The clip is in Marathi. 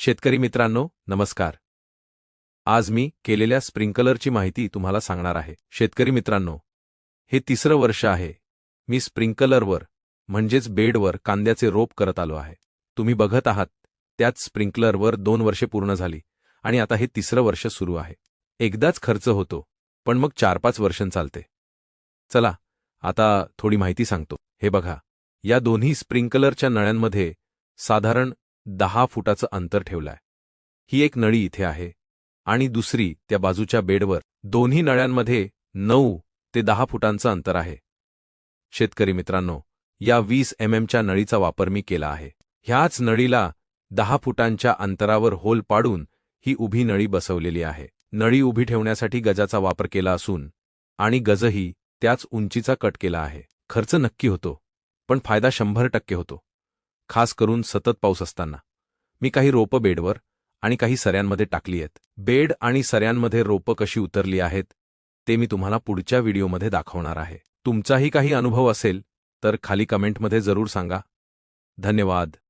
शेतकरी मित्रांनो नमस्कार. आज मी केलेल्या स्प्रिंकलरची माहिती तुम्हाला सांगणार आहे. शेतकरी मित्रांनो हे तिसरं वर्ष आहे. मी स्प्रिंकलरवर म्हणजेच बेडवर कांद्याचे रोप करत आलो आहे. तुम्ही बघत आहात त्याच स्प्रिंकलरवर दोन वर्षे पूर्ण झाली आणि आता हे तिसरं वर्ष सुरू आहे. एकदाच खर्च होतो पण मग चार पाच वर्षं चालते. चला आता थोडी माहिती सांगतो. हे बघा या दोन्ही स्प्रिंकलरच्या नळ्यांमध्ये साधारण दहा फुटाचं अंतर ठेवलंय. ही एक नळी इथे आहे आणि दुसरी त्या बाजूच्या बेडवर. दोन्ही नळ्यांमध्ये नऊ ते दहा फुटांचं अंतर आहे. शेतकरी मित्रांनो या वीस एम एमच्या नळीचा वापर मी केला आहे. ह्याच नळीला दहा फुटांच्या अंतरावर होल पाडून ही उभी नळी बसवलेली आहे. नळी उभी ठेवण्यासाठी गजाचा वापर केला असून आणि गजही त्याच उंचीचा कट केला आहे. खर्च नक्की होतो पण फायदा शंभर टक्के होतो. खास करून सतत पाऊस असताना. मी काही रोपं बेडवर आणि काही सऱ्यांमध्ये टाकली आहेत. बेड आणि सऱ्यांमध्ये रोपं कशी उतरली आहेत ते मी तुम्हाला पुढच्या व्हिडिओमध्ये दाखवणार आहे. तुमचाही काही अनुभव असेल तर खाली कमेंटमध्ये जरूर सांगा. धन्यवाद.